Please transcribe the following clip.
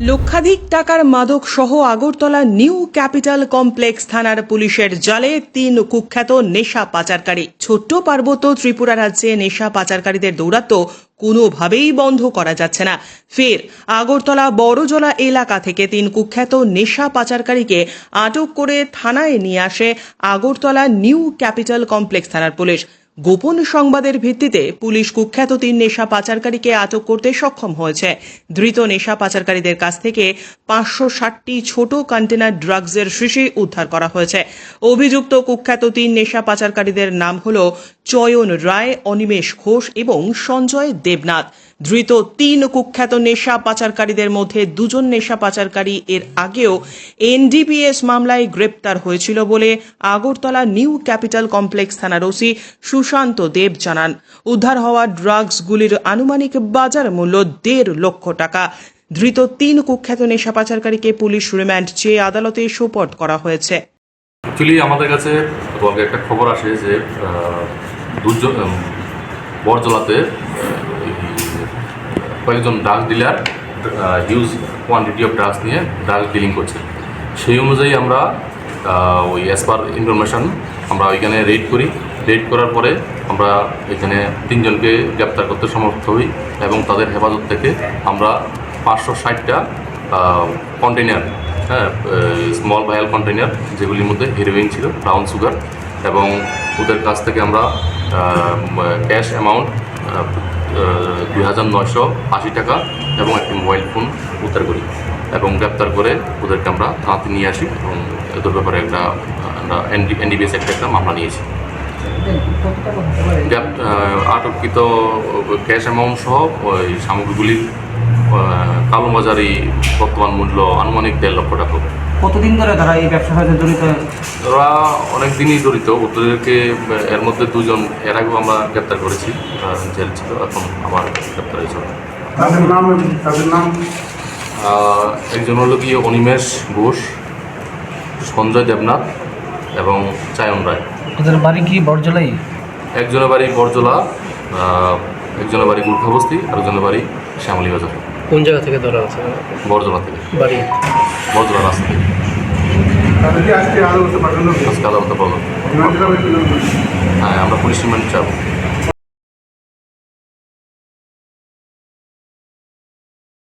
লক্ষাধিক টাকার মাদক সহ আগরতলা নিউ ক্যাপিটাল কমপ্লেক্স থানার পুলিশের জালে তিন কুখ্যাত নেশা পাচারকারী। ছোট্ট পার্বত্য ত্রিপুরা রাজ্যে নেশা পাচারকারীদের দৌরাত্ম কোনোভাবেই বন্ধ করা যাচ্ছে না। ফের আগরতলা বড়জলা এলাকা থেকে তিন কুখ্যাত নেশা পাচারকারীকে আটক করে থানায় নিয়ে আসে আগরতলা নিউ ক্যাপিটাল কমপ্লেক্স থানার পুলিশ। গোপন সংবাদের ভিত্তিতে পুলিশ কুখ্যাত তিন নেশা পাচারকারীকে আটক করতে সক্ষম হয়েছে। ধৃত নেশা পাচারকারীদের কাছ থেকে পাঁচশো ষাটটি ছোট কন্টেনার ড্রাগসের শিশি উদ্ধার করা হয়েছে। অভিযুক্ত কুখ্যাত তিন নেশা পাচারকারীদের নাম হল চয়ন রায়, অনিমেষ ঘোষ এবং সঞ্জয় দেবনাথ। ধৃত তিন কুখ্যাত নেশা পাচারকারীদের মধ্যে দুজন নেশা পাচারকারী এর আগেও এনডিপিএস মামলায় গ্রেপ্তার হয়েছিল বলে আগরতলা নিউ ক্যাপিটাল কমপ্লেক্স থানার ওসি সুশান্ত দেব জানান, উদ্ধার হওয়া ড্রাগসগুলির আনুমানিক বাজার মূল্য দেড় লক্ষ টাকা। ধৃত তিন কুখ্যাত নেশা পাচারকারীকে পুলিশ রিমান্ড চেয়ে আদালতে সোপর্দ করা হয়েছে। অ্যাকচুয়ালি আমাদের কাছে একটা খবর আসে যে বরজলাতে কয়েকজন drug dealer huge quantity of drugs নিয়ে ড্রাগস ডিলিং করছে। সেই অনুযায়ী আমরা ওই অ্যাজ পার ইনফরমেশন আমরা ওইখানে রেড করি। রেড করার পরে আমরা এখানে তিনজনকে গ্রেপ্তার করতে সমর্থ হই এবং তাদের হেফাজত থেকে আমরা পাঁচশো ষাটটা কন্টেনার হ্যাঁ স্মল ভায়াল কন্টেনার যেগুলির মধ্যে হিরোইন ছিল ব্রাউন সুগার এবং ওদের কাছ থেকে আমরা ক্যাশ অ্যামাউন্ট দুই হাজার নয়শো আশি টাকা এবং একটি মোবাইল ফোন উদ্ধার করি এবং গ্রেপ্তার করে ওদেরকে আমরা থানাতে নিয়ে আসি এবং এদের ব্যাপারে একটা, আমরা এনডিবিএস একটা একটা মামলা নিয়েছি। আটককৃত ক্যাশ অ্যামাউন্ট সহ ওই সামগ্রীগুলির আহ, কালোবাজারি বর্তমান মূল্য আনুমানিক দেড় লক্ষ টাকা হবে। কতদিন ধরে তারা এই ব্যবসার সাথে জড়িত? ওরা অনেক দিনই জড়িত। ওদেরকে এর মধ্যে দুজন এর আগেও আমরা গ্রেপ্তার করেছি। জেল ছিল এখন আবার গ্রেপ্তার হয়েছিল তাদের নাম তাদের নাম? একজন হলো কি অনিমেষ ঘোষ সঞ্জয় দেবনাথ এবং চায়ন রায়। ওদের বাড়ি কি বরজলাই? একজনের বাড়ি বরজলা একজনের বাড়ি গুর্খাবস্তি আর একজনের বাড়ি শ্যামলী বাজার। কোন জায়গা থেকে ধরা আছে? বরজলা থেকে। বাড়ি। বরজলা রাস্তা থেকে। আজকে আদালতে পাঠানো হ্যাঁ আমরা পুলিশ রিমান্ড চাবো